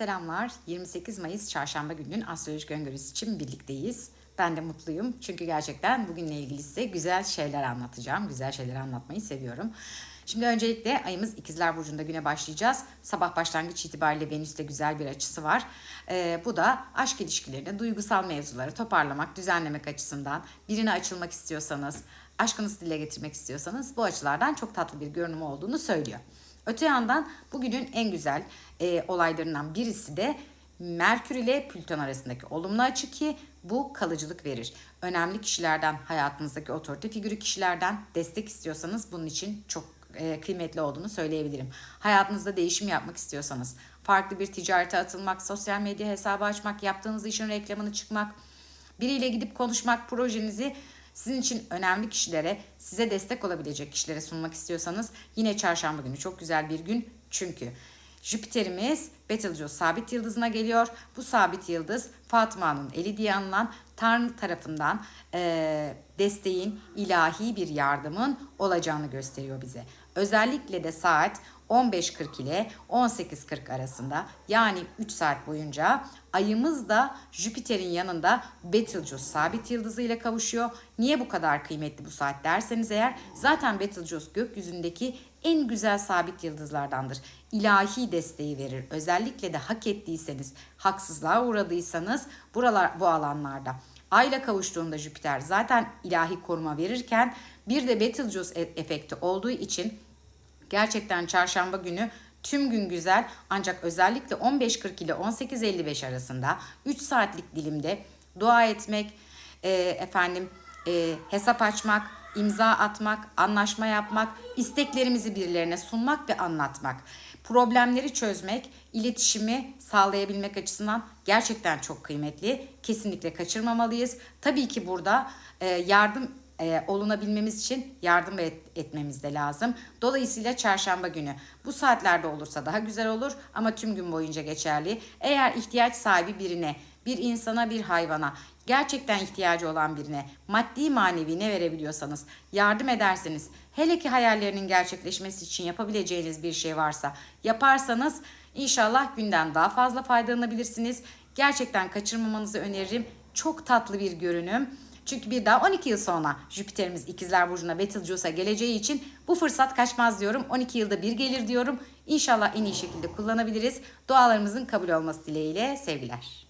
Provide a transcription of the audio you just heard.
Selamlar. 28 Mayıs Çarşamba gününün astrolojik öngörüsü için birlikteyiz. Ben de mutluyum çünkü gerçekten bugünle ilgili size güzel şeyler anlatacağım. Güzel şeyler anlatmayı seviyorum. Şimdi öncelikle ayımız İkizler Burcu'nda güne başlayacağız. Sabah başlangıç itibariyle Venüs'te güzel bir açısı var. Ee, bu da aşk ilişkilerini, duygusal mevzuları toparlamak, düzenlemek açısından birine açılmak istiyorsanız, aşkınızı dile getirmek istiyorsanız bu açılardan çok tatlı bir görünüm olduğunu söylüyor. Öte yandan bugünün en güzel e, olaylarından birisi de Merkür ile Plüton arasındaki olumlu açı ki bu kalıcılık verir. Önemli kişilerden, hayatınızdaki otorite figürü kişilerden destek istiyorsanız bunun için çok e, kıymetli olduğunu söyleyebilirim. Hayatınızda değişim yapmak istiyorsanız, farklı bir ticarete atılmak, sosyal medya hesabı açmak, yaptığınız işin reklamını çıkmak, biriyle gidip konuşmak, projenizi sizin için önemli kişilere, size destek olabilecek kişilere sunmak istiyorsanız yine çarşamba günü çok güzel bir gün. Çünkü Jüpiter'imiz Betelgeuse sabit yıldızına geliyor. Bu sabit yıldız Fatma'nın eli diye anılan Tanrı tarafından eee, desteğin, ilahi bir yardımın olacağını gösteriyor bize. Özellikle de saat 15.40 ile 18.40 arasında yani 3 saat boyunca ayımız da Jüpiter'in yanında Betelgeuse sabit yıldızı ile kavuşuyor. Niye bu kadar kıymetli bu saat derseniz eğer zaten Betelgeuse gökyüzündeki en güzel sabit yıldızlardandır. İlahi desteği verir. Özellikle de hak ettiyseniz, haksızlığa uğradıysanız buralar bu alanlarda. Ayla kavuştuğunda Jüpiter zaten ilahi koruma verirken bir de Betelgeuse e- efekti olduğu için Gerçekten çarşamba günü tüm gün güzel ancak özellikle 15.40 ile 18.55 arasında 3 saatlik dilimde dua etmek, e, efendim e, hesap açmak, imza atmak, anlaşma yapmak, isteklerimizi birilerine sunmak ve anlatmak. Problemleri çözmek, iletişimi sağlayabilmek açısından gerçekten çok kıymetli. Kesinlikle kaçırmamalıyız. Tabii ki burada e, yardım e, olunabilmemiz için yardım et, etmemiz de lazım. Dolayısıyla çarşamba günü bu saatlerde olursa daha güzel olur ama tüm gün boyunca geçerli. Eğer ihtiyaç sahibi birine, bir insana, bir hayvana, gerçekten ihtiyacı olan birine maddi manevi ne verebiliyorsanız yardım ederseniz hele ki hayallerinin gerçekleşmesi için yapabileceğiniz bir şey varsa yaparsanız inşallah günden daha fazla faydalanabilirsiniz. Gerçekten kaçırmamanızı öneririm. Çok tatlı bir görünüm. Çünkü bir daha 12 yıl sonra Jüpiter'imiz İkizler Burcu'na Betelgeuse'a geleceği için bu fırsat kaçmaz diyorum. 12 yılda bir gelir diyorum. İnşallah en iyi şekilde kullanabiliriz. Dualarımızın kabul olması dileğiyle sevgiler.